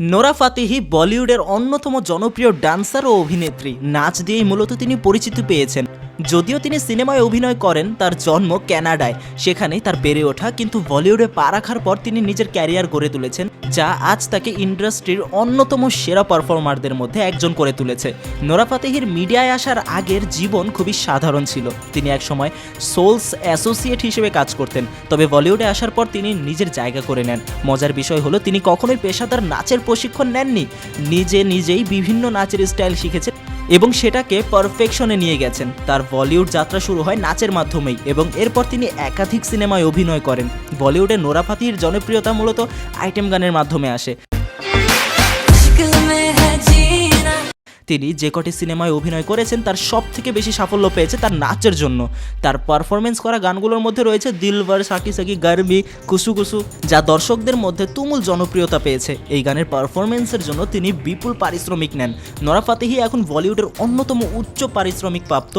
Nora Fatehi বলিউডের অন্যতম জনপ্রিয় ডান্সার ও অভিনেত্রী। নাচ দিয়েই মূলত তিনি পরিচিতি পেয়েছেন। যদিও তিনি সিনেমায় অভিনয় করেন, তার জন্ম ক্যানাডায়। সেখানেই তার বেড়ে ওঠা, কিন্তু বলিউডে পা রাখার পর তিনি নিজের ক্যারিয়ার গড়ে তুলেছেন, যা আজ তাকে ইন্ডাস্ট্রির অন্যতম সেরা পারফর্মারদের মধ্যে একজন করে তুলেছে। নোরা ফাতেহির মিডিয়ায় আসার আগের জীবন খুবই সাধারণ ছিল। তিনি একসময় সোলস অ্যাসোসিয়েট হিসেবে কাজ করতেন, তবে বলিউডে আসার পর তিনি নিজের জায়গা করে নেন। মজার বিষয় হলো, তিনি কখনোই পেশাদার নাচের প্রশিক্ষণ নেননি। নিজে নিজেই বিভিন্ন নাচের স্টাইল শিখেছেন। এবং সেটাকে পারফেকশনে নিয়ে গেছেন। তার বলিউড যাত্রা শুরু হয় নাচের মাধ্যমেই এবং এরপর তিনি একাধিক সিনেমায় অভিনয় করেন। বলিউডে নোরাফাতির জনপ্রিয়তা মূলত আইটেম গানের মাধ্যমে আসে। তিনি যে কটি সিনেমায় অভিনয় করেছেন তার সব থেকে বেশি সাফল্য পেয়েছে তার নাচের জন্য। তার পারফরমেন্স করা গানগুলোর মধ্যে রয়েছে দিলবার, সাকি সাকি, গার্মি, কুসু কুসু, যা দর্শকদের মধ্যে তুমুল জনপ্রিয়তা পেয়েছে। এই গানের পারফরমেন্সের জন্য তিনি বিপুল পারিশ্রমিক নেন। নরা ফাতেহি এখন বলিউডের অন্যতম উচ্চ পারিশ্রমিক প্রাপ্ত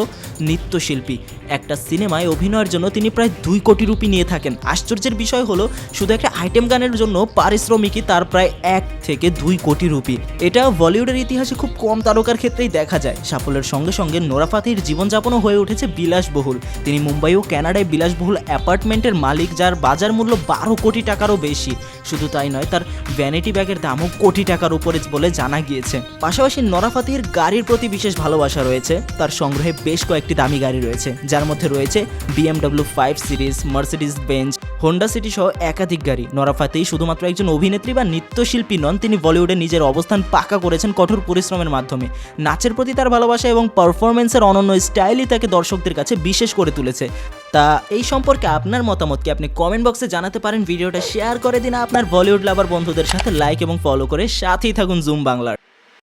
নৃত্যশিল্পী। একটা সিনেমায় অভিনয়ের জন্য তিনি প্রায় দুই কোটি রুপি নিয়ে থাকেন। আশ্চর্যের বিষয় হলো, শুধু একটা আইটেম গানের জন্য পারিশ্রমিকই তার প্রায় এক থেকে দুই কোটি রুপি। এটা বলিউডের ইতিহাসে খুব কম তারকার ক্ষেত্রেই দেখা যায়। সাফল্যের সঙ্গে সঙ্গে নোরা ফাতেহির জীবনযাপনও হয়ে উঠেছে বিলাসবহুল। তিনি মুম্বাই ও কানাডায় বিলাসবহুল অ্যাপার্টমেন্টের মালিক, যার বাজার মূল্য বারো কোটি টাকারও বেশি। শুধু তাই নয়, তার ভ্যানিটি ব্যাগের দামও কোটি টাকার উপরে বলে জানা গিয়েছে। পাশাপাশি নোরা ফাতেহির গাড়ির প্রতি বিশেষ ভালোবাসা রয়েছে। তার সংগ্রহে বেশ কয়েকটি দামি গাড়ি রয়েছে যার মধ্যে রয়েছে BMW five series Mercedes Benz Honda City সহ একাধিক গাড়ি। নোরা ফাতেহি শুধুমাত্র একজন অভিনেত্রী বা নৃত্যশিল্পী নন, তিনি বলিউডে নিজের অবস্থান পাকা করেছেন কঠোর পরিশ্রমের মাধ্যমে। নাচের প্রতি তার ভালোবাসা এবং পারফরমেন্সের অনন্য স্টাইলই তাকে দর্শকদের কাছে বিশেষ করে তুলেছে। তা এই সম্পর্কে আপনার মতামত কি? আপনি কমেন্ট বক্সে জানাতে পারেন। ভিডিওটা শেয়ার করে দিন আপনার বলিউড লাভার বন্ধুদের সাথে। লাইক এবং ফলো করে সাথেই থাকুন জুম বাংলার।